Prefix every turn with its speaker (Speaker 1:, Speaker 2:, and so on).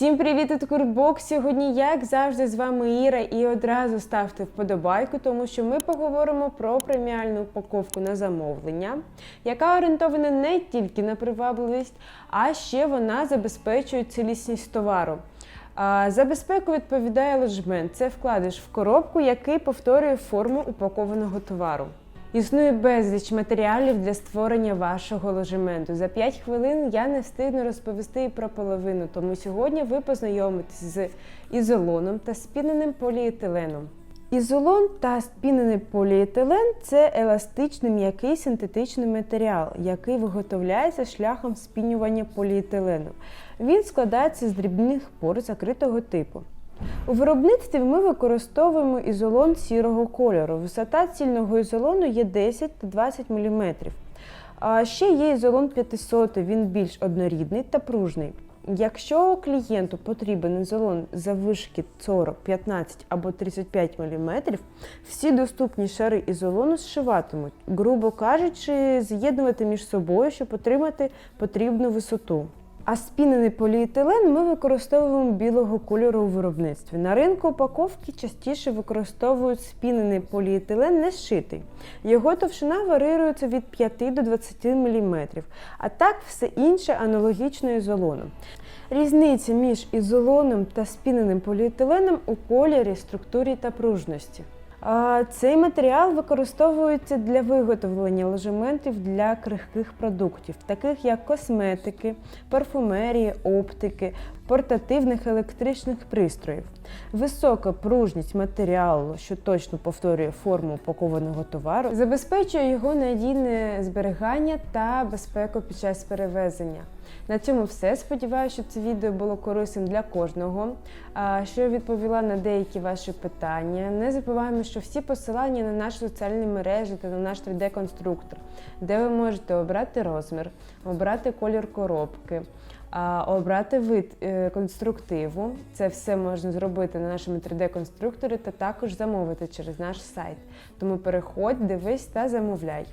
Speaker 1: привіт, тут Курбок. Сьогодні, як завжди, з вами Іра, і одразу ставте вподобайку, тому що ми поговоримо про преміальну упаковку на замовлення, яка орієнтована не тільки на привабливість, а ще вона забезпечує цілісність товару. За безпеку відповідає ложемент. Це вкладиш в коробку, який повторює форму упакованого товару. Існує безліч матеріалів для створення вашого ложементу. За 5 хвилин я не встигну розповісти і про половину, тому сьогодні ви познайомитесь з ізолоном та спіненим поліетиленом. Ізолон та спінений поліетилен це еластичний м'який синтетичний матеріал, який виготовляється шляхом спінювання поліетилену. Він складається з дрібних пор закритого типу. У виробництві ми використовуємо ізолон сірого кольору. Висота цільного ізолону є 10 та 20 мм. А ще є ізолон 500, він більш однорідний та пружний. Якщо клієнту потрібен ізолон заввишки 40, 15 або 35 мм, всі доступні шари ізолону зшиватимуть, грубо кажучи, з'єднувати між собою, щоб отримати потрібну висоту. А спінений поліетилен ми використовуємо білого кольору у виробництві. На ринку упаковки частіше використовують спінений поліетилен не зшитий. Його товщина варіюється від 5 до 20 мм, а так все інше аналогічно ізолону. Різниця між ізолоном та спіненим поліетиленом у кольорі, структурі та пружності. Цей матеріал використовується для виготовлення ложементів для крихких продуктів, таких як косметики, парфумерії, оптики, портативних електричних пристроїв. Висока пружність матеріалу, що точно повторює форму упакованого товару, забезпечує його надійне зберігання та безпеку під час перевезення. На цьому все. Сподіваюся, що це відео було корисним для кожного. а, Що я відповіла на деякі ваші питання. Не забуваємо, що всі посилання на наші соціальні мережі та на наш 3D-конструктор, де ви можете обрати розмір, обрати колір коробки. Обрати вид е, конструктиву, це все можна зробити на нашому 3D-конструкторі та також замовити через наш сайт. Тому переходь, дивись та замовляй.